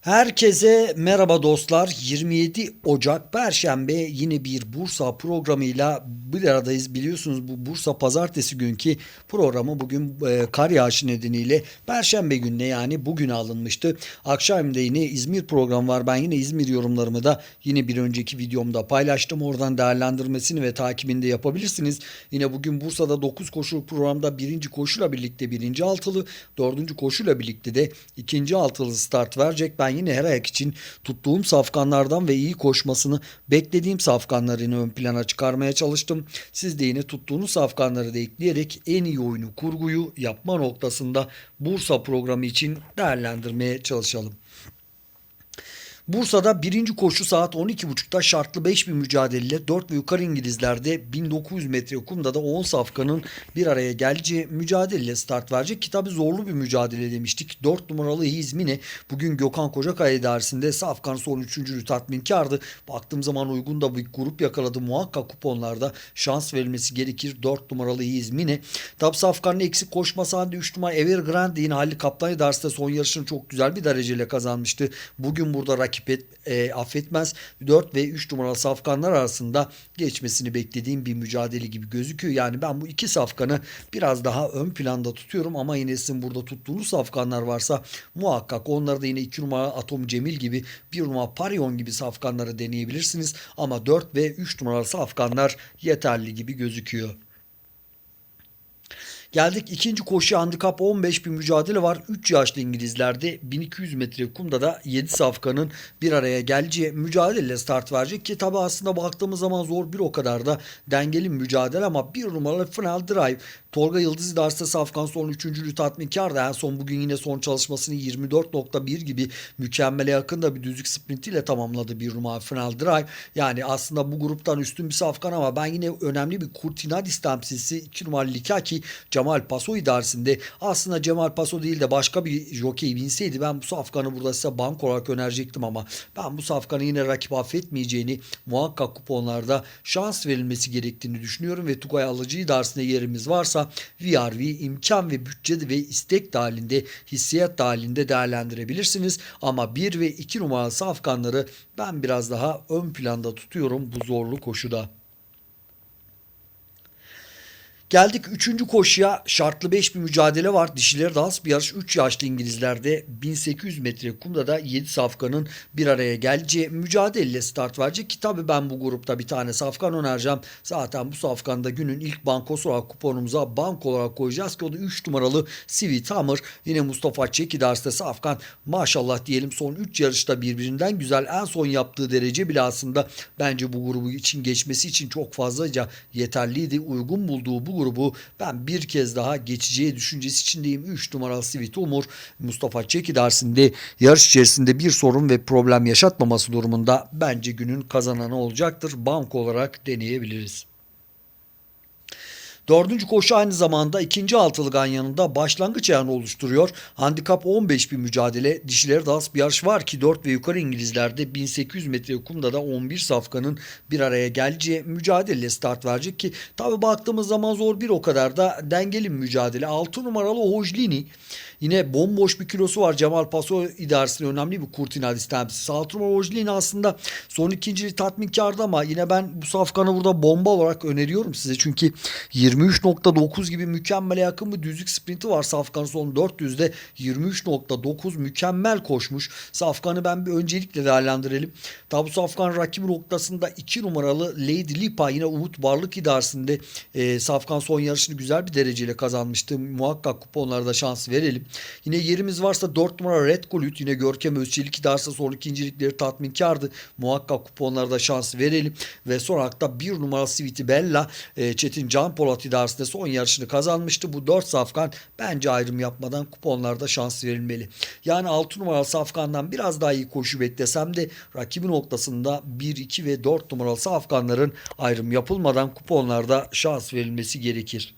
Herkese merhaba dostlar. 27 Ocak Perşembe yine bir Bursa programıyla bir aradayız. Biliyorsunuz bu Bursa pazartesi günkü programı bugün e, kar yağışı nedeniyle Perşembe gününe yani bugün alınmıştı. Akşam da yine İzmir programı var. Ben yine İzmir yorumlarımı da yine bir önceki videomda paylaştım. Oradan değerlendirmesini ve takibini de yapabilirsiniz. Yine bugün Bursa'da 9 koşuluk programda birinci koşuyla birlikte birinci altılı, dördüncü koşuyla birlikte de ikinci altılı start verecek. Ben yine her ayak için tuttuğum safkanlardan ve iyi koşmasını beklediğim safkanları yine ön plana çıkarmaya çalıştım. Siz de yine tuttuğunuz safkanları da ekleyerek en iyi oyunu kurguyu yapma noktasında Bursa programı için değerlendirmeye çalışalım. Bursa'da birinci koşu saat 12.30'da şartlı 5000 mücadeleyle 4 ve yukarı İngilizlerde 1900 metre kumda da 10 safkanın bir araya geleceği mücadeleyle start verecek. Kitabı zorlu bir mücadele demiştik. 4 numaralı Hizmine bugün Gökhan Kocakaya idaresinde safkan son 3. tatminkardı. Baktığım zaman uygun da bir grup yakaladı. Muhakkak kuponlarda şans verilmesi gerekir. 4 numaralı Hizmine. Tabi safkanın eksik koşması halinde 3 numara Evergrande yine Halil Kaplan idaresinde son yarışını çok güzel bir dereceyle kazanmıştı. Bugün burada rakip et, e, affetmez. 4 ve 3 numaralı safkanlar arasında geçmesini beklediğim bir mücadele gibi gözüküyor. Yani ben bu iki safkanı biraz daha ön planda tutuyorum ama yine sizin burada tuttuğunuz safkanlar varsa muhakkak onları da yine 2 numara Atom Cemil gibi 1 numara Parion gibi safkanları deneyebilirsiniz. Ama 4 ve 3 numaralı safkanlar yeterli gibi gözüküyor. Geldik ikinci koşu handikap 15 bir mücadele var. 3 yaşlı İngilizlerde 1200 metre kumda da 7 safkanın bir araya geleceği mücadeleyle start verecek ki tabi aslında baktığımız zaman zor bir o kadar da dengeli mücadele ama bir numaralı Final Drive Tolga Yıldız idaresinde Safkan son 3. tatminkar da en son bugün yine son çalışmasını 24.1 gibi mükemmele yakın da bir düzlük sprintiyle tamamladı bir numara Final Drive. Yani aslında bu gruptan üstün bir Safkan ama ben yine önemli bir Kurtinadis temsilcisi 2 numaralı Likaki Cemal Paso idaresinde aslında Cemal Paso değil de başka bir jockey binseydi ben bu Safkan'ı burada size bank olarak önerecektim ama ben bu Safkan'ı yine rakip affetmeyeceğini muhakkak kuponlarda şans verilmesi gerektiğini düşünüyorum ve Tugay Alıcı idaresinde yerimiz varsa VRV imkan ve bütçe ve istek dahilinde hissiyat dahilinde değerlendirebilirsiniz ama 1 ve 2 numaralı safkanları ben biraz daha ön planda tutuyorum bu zorlu koşuda. Geldik 3. koşuya şartlı 5 bir mücadele var. Dişileri de az bir yarış 3 yaşlı İngilizlerde 1800 metre kumda da 7 safkanın bir araya geleceği mücadeleyle start verecek. Ki tabi ben bu grupta bir tane safkan önereceğim. Zaten bu safkanda günün ilk bankosu olarak kuponumuza bank olarak koyacağız ki o da 3 numaralı Sweet Hammer. Yine Mustafa Çeki derste safkan maşallah diyelim son 3 yarışta birbirinden güzel en son yaptığı derece bile aslında bence bu grubu için geçmesi için çok fazlaca yeterliydi. Uygun bulduğu bu grubu ben bir kez daha geçeceği düşüncesi içindeyim. 3 numaralı Sivit Umur Mustafa Çeki dersinde yarış içerisinde bir sorun ve problem yaşatmaması durumunda bence günün kazananı olacaktır. Bank olarak deneyebiliriz. Dördüncü koşu aynı zamanda ikinci altılı ganyanında başlangıç ayağını oluşturuyor. Handikap 15 bir mücadele. Dişileri de az bir yarış var ki 4 ve yukarı İngilizlerde 1800 metre kumda da 11 safkanın bir araya geleceği mücadele start verecek ki tabi baktığımız zaman zor bir o kadar da dengeli mücadele. 6 numaralı Hojlini Yine bomboş bir kilosu var. Cemal Paso idaresinde önemli bir Kurtinadis temsilcisi. Altruma Ojlin aslında son ikinci tatminkardı ama yine ben bu safkanı burada bomba olarak öneriyorum size. Çünkü 23.9 gibi mükemmele yakın bir düzlük sprinti var. Safkan'ın son 400'de 23.9 mükemmel koşmuş. Safkan'ı ben bir öncelikle değerlendirelim. Tabi bu Safkan rakibi noktasında 2 numaralı Lady Lipa yine Umut Varlık idaresinde e, Safkan son yarışını güzel bir dereceyle kazanmıştı. Muhakkak kuponlarda şans verelim. Yine yerimiz varsa 4 numara Red Kulüt yine Görkem Özçelik idaresi son ikincilikleri tatminkardı. Muhakkak kuponlarda şans verelim. Ve son hakta 1 numara Sweetie Bella e, Çetin Can Polat idaresinde son yarışını kazanmıştı. Bu 4 safkan bence ayrım yapmadan kuponlarda şans verilmeli. Yani 6 numaralı safkandan biraz daha iyi koşu beklesem de rakibi noktasında 1, 2 ve 4 numaralı safkanların ayrım yapılmadan kuponlarda şans verilmesi gerekir.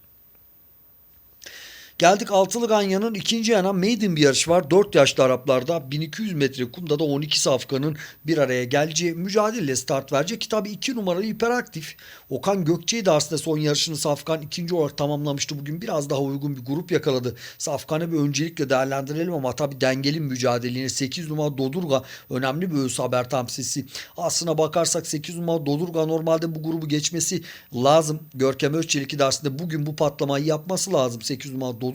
Geldik altılı ganyanın ikinci yana maiden bir yarış var. 4 yaşlı Araplarda 1200 metre kumda da 12 safkanın bir araya geleceği mücadele start verecek. Ki tabii 2 numaralı hiperaktif. Okan Gökçe'yi de aslında son yarışını Safkan ikinci olarak tamamlamıştı. Bugün biraz daha uygun bir grup yakaladı. Safkan'ı bir öncelikle değerlendirelim ama tabii dengeli mücadeleye 8 numara Dodurga önemli bir öz haber temsilcisi. Aslına bakarsak 8 numara Dodurga normalde bu grubu geçmesi lazım. Görkem Özçelik'i de aslında bugün bu patlamayı yapması lazım. 8 numara Dodurga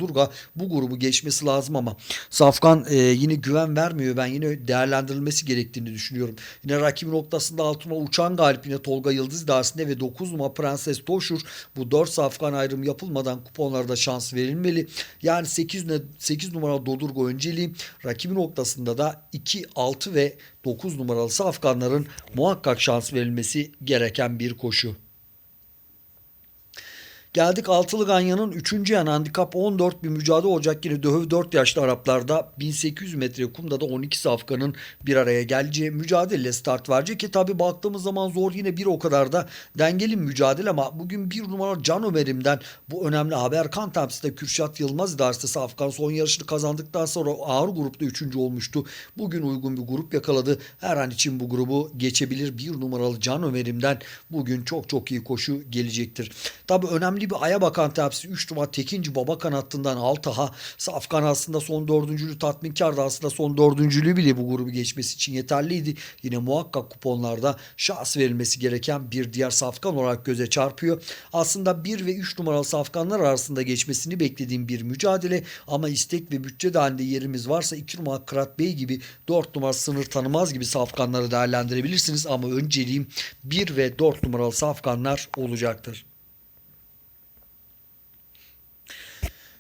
bu grubu geçmesi lazım ama Safkan e, yine güven vermiyor. Ben yine değerlendirilmesi gerektiğini düşünüyorum. Yine rakip noktasında 6 numara Uçan Galip yine Tolga Yıldız dersinde ve 9 numara Prenses Toşur bu 4 Safkan ayrım yapılmadan kuponlarda şans verilmeli. Yani 8, 8 numara Dodurga önceliği rakibi noktasında da 2, 6 ve 9 numaralı Safkanların muhakkak şans verilmesi gereken bir koşu. Geldik Altılı Ganyan'ın 3. yan handikap 14 bir mücadele olacak. Yine döhöv 4 yaşlı Araplarda 1800 metre kumda da 12 safkanın bir araya geleceği mücadele start verecek. Ki tabi baktığımız zaman zor yine bir o kadar da dengeli mücadele ama bugün bir numara Can Ömer'imden bu önemli haber kan temsilde Kürşat Yılmaz idaresi Safkan son yarışını kazandıktan sonra ağır grupta 3. olmuştu. Bugün uygun bir grup yakaladı. Her an için bu grubu geçebilir. Bir numaralı Can Ömer'imden bugün çok çok iyi koşu gelecektir. Tabi önemli bir aya bakan tepsi 3 numara Tekinci baba kanatından Altaha Safkan aslında son dördüncülüğü tatminkardı aslında son dördüncülüğü bile bu grubu geçmesi için yeterliydi. Yine muhakkak kuponlarda şans verilmesi gereken bir diğer Safkan olarak göze çarpıyor. Aslında 1 ve 3 numaralı Safkanlar arasında geçmesini beklediğim bir mücadele ama istek ve bütçe dahilinde yerimiz varsa 2 numara Kırat Bey gibi 4 numara sınır tanımaz gibi Safkanları değerlendirebilirsiniz ama önceliğim 1 ve 4 numaralı Safkanlar olacaktır.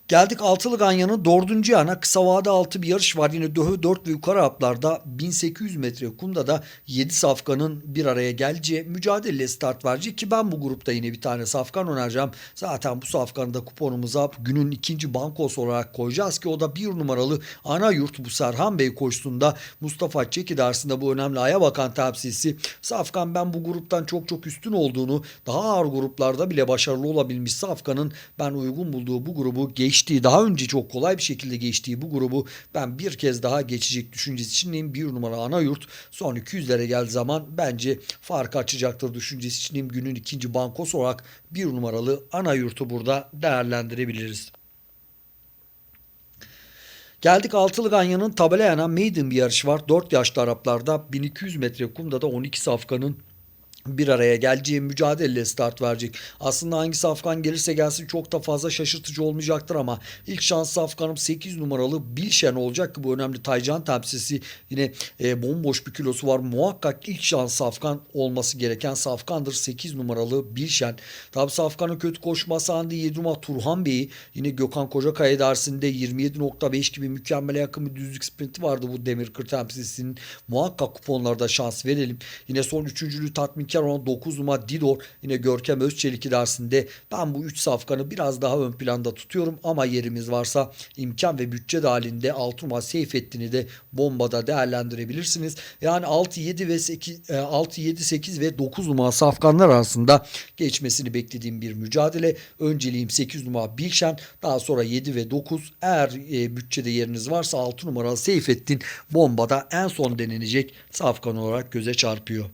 Geldik Altılı Ganyan'ın dördüncü yana kısa vade altı bir yarış var. Yine döhü 4 ve yukarı haplarda 1800 metre kumda da 7 safkanın bir araya geleceği mücadele start verecek ki ben bu grupta yine bir tane safkan önereceğim. Zaten bu safkanı da kuponumuza günün ikinci bankosu olarak koyacağız ki o da bir numaralı ana yurt bu Serhan Bey koşusunda Mustafa Çeki dersinde bu önemli aya bakan temsilcisi. Safkan ben bu gruptan çok çok üstün olduğunu daha ağır gruplarda bile başarılı olabilmiş Safkan'ın ben uygun bulduğu bu grubu geç geçtiği daha önce çok kolay bir şekilde geçtiği bu grubu ben bir kez daha geçecek düşüncesi içindeyim. Bir numara ana yurt son 200'lere geldiği zaman bence fark açacaktır düşüncesi içindeyim. Günün ikinci bankos olarak bir numaralı ana yurtu burada değerlendirebiliriz. Geldik Altılı Ganyan'ın tabela yanan maiden bir yarış var. 4 yaşlı Araplarda 1200 metre kumda da 12 safkanın bir araya geleceği mücadele start verecek. Aslında hangisi Afgan gelirse gelsin çok da fazla şaşırtıcı olmayacaktır ama ilk şans Afgan'ım 8 numaralı Bilşen olacak ki bu önemli Taycan temsilcisi yine e, bomboş bir kilosu var. Muhakkak ilk şans Afgan olması gereken Safkan'dır 8 numaralı Bilşen. Tabi Safkan'ın kötü koşması 7 numara Turhan Bey'i yine Gökhan Kocakaya dersinde 27.5 gibi mükemmele yakın bir düzlük sprinti vardı bu Demirkır temsilcisinin. Muhakkak kuponlarda şans verelim. Yine son üçüncülüğü tatmin Keron 9 numara Didor yine Görkem Özçelik dersinde ben bu 3 safkanı biraz daha ön planda tutuyorum ama yerimiz varsa imkan ve bütçe dahilinde 6 numara Seyfettin'i de bombada değerlendirebilirsiniz. Yani 6 7 ve 8 6 7 8 ve 9 numara safkanlar arasında geçmesini beklediğim bir mücadele. Önceliğim 8 numara Bilşen daha sonra 7 ve 9 eğer e, bütçede yeriniz varsa 6 numaralı Seyfettin bombada en son denenecek safkan olarak göze çarpıyor.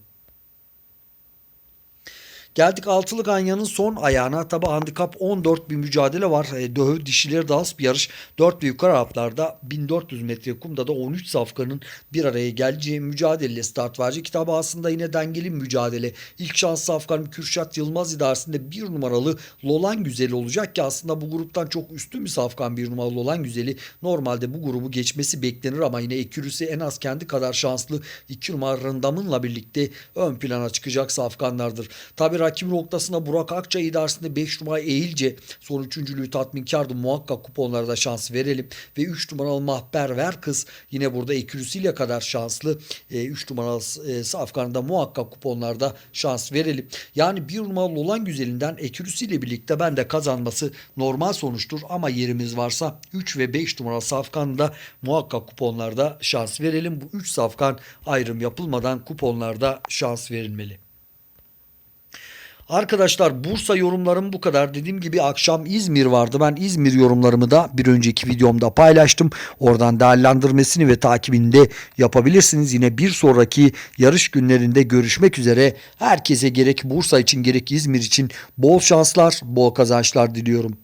Geldik altılı ganyanın son ayağına. Tabi handikap 14 bir mücadele var. E, döhü dişileri dans bir yarış. 4 ve yukarı haplarda 1400 metre kumda da 13 safkanın bir araya geleceği mücadele start verecek. Kitabı aslında yine dengeli mücadele. İlk şans safkan Kürşat Yılmaz idaresinde bir numaralı Lolan Güzeli olacak ki aslında bu gruptan çok üstün bir safkan bir numaralı Lolan Güzeli. Normalde bu grubu geçmesi beklenir ama yine ekürüsü en az kendi kadar şanslı 2 numara Rındam'ınla birlikte ön plana çıkacak safkanlardır. Tabi rakip noktasında Burak Akça idaresinde 5 numara Eğilce son üçüncülüğü tatminkardı. Muhakkak kuponlarda şans verelim. Ve 3 numaralı Mahber Ver Kız yine burada ekürüsüyle kadar şanslı. 3 e, numaralı e, Safkan'da muhakkak kuponlarda şans verelim. Yani 1 numaralı olan güzelinden ekürüsüyle birlikte ben de kazanması normal sonuçtur. Ama yerimiz varsa 3 ve 5 numaralı Safkan'da muhakkak kuponlarda şans verelim. Bu 3 Safkan ayrım yapılmadan kuponlarda şans verilmeli. Arkadaşlar Bursa yorumlarım bu kadar. Dediğim gibi akşam İzmir vardı. Ben İzmir yorumlarımı da bir önceki videomda paylaştım. Oradan değerlendirmesini ve takibini de yapabilirsiniz. Yine bir sonraki yarış günlerinde görüşmek üzere. Herkese gerek Bursa için gerek İzmir için bol şanslar, bol kazançlar diliyorum.